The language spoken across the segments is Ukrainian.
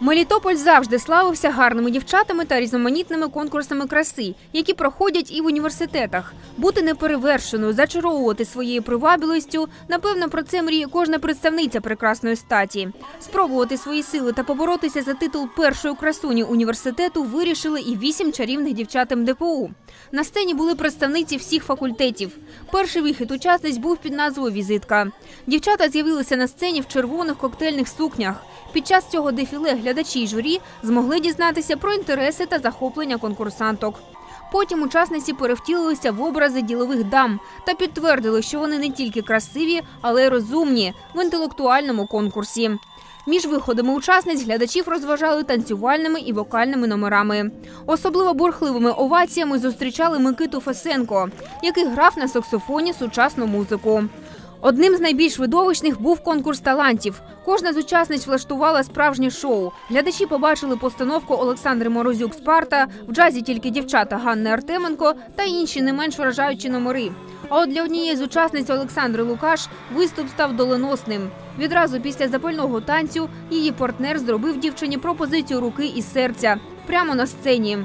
Мелітополь завжди славився гарними дівчатами та різноманітними конкурсами краси, які проходять і в університетах. Бути неперевершеною, зачаровувати своєю привабливістю. Напевно, про це мріє кожна представниця прекрасної статі. Спробувати свої сили та поборотися за титул першої красуні університету вирішили і вісім чарівних дівчат МДПУ. На сцені були представниці всіх факультетів. Перший вихід учасниць був під назвою Візитка. Дівчата з'явилися на сцені в червоних коктейльних сукнях. Під час цього дефіле глядачі й журі змогли дізнатися про інтереси та захоплення конкурсанток. Потім учасниці перевтілилися в образи ділових дам та підтвердили, що вони не тільки красиві, але й розумні в інтелектуальному конкурсі. Між виходами учасниць глядачів розважали танцювальними і вокальними номерами. Особливо бурхливими оваціями зустрічали Микиту Фесенко, який грав на саксофоні сучасну музику. Одним з найбільш видовищних був конкурс талантів. Кожна з учасниць влаштувала справжнє шоу. Глядачі побачили постановку Олександри Морозюк Спарта, в джазі тільки дівчата Ганни Артеменко та інші не менш вражаючі номери. А от для однієї з учасниць Олександри Лукаш виступ став доленосним. Відразу після запального танцю її партнер зробив дівчині пропозицію руки і серця прямо на сцені.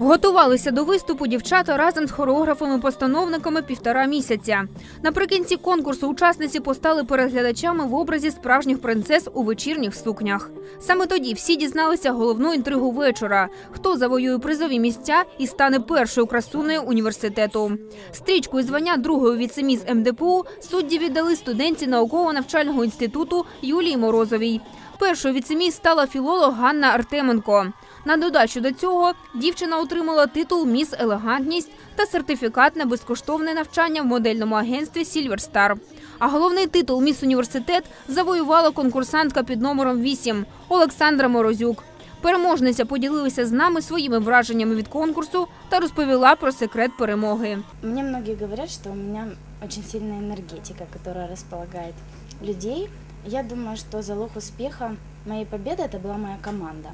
Готувалися до виступу дівчата разом з хореографами-постановниками півтора місяця. Наприкінці конкурсу учасниці постали перед глядачами в образі справжніх принцес у вечірніх сукнях. Саме тоді всі дізналися головну інтригу вечора: хто завоює призові місця і стане першою красунею університету. Стрічку і звання другої віцеміс МДПУ судді віддали студентці науково-навчального інституту Юлії Морозовій. Першою віцеміс стала філолог Ганна Артеменко. На додачу до цього дівчина отримала титул Міс Елегантність та сертифікат на безкоштовне навчання в модельному агентстві Сільверстар. А головний титул Міс Університет завоювала конкурсантка під номером 8 Олександра Морозюк. Переможниця поділилася з нами своїми враженнями від конкурсу та розповіла про секрет перемоги. Мне многие говорят, что у меня очень сильная энергетика, которая располагает людей. Я думаю, что залог успеха моей победы это была моя команда.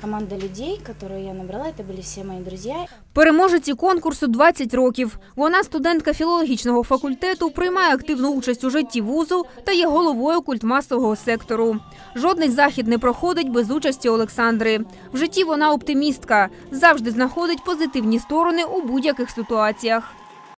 Команда людей, которую я набрала, это были все мои друзья. Переможеці конкурсу 20 років. Вона студентка філологічного факультету, приймає активну участь у житті вузу та є головою культмасового сектору. Жодний захід не проходить без участі Олександри. В житті вона оптимістка, завжди знаходить позитивні сторони у будь-яких ситуаціях.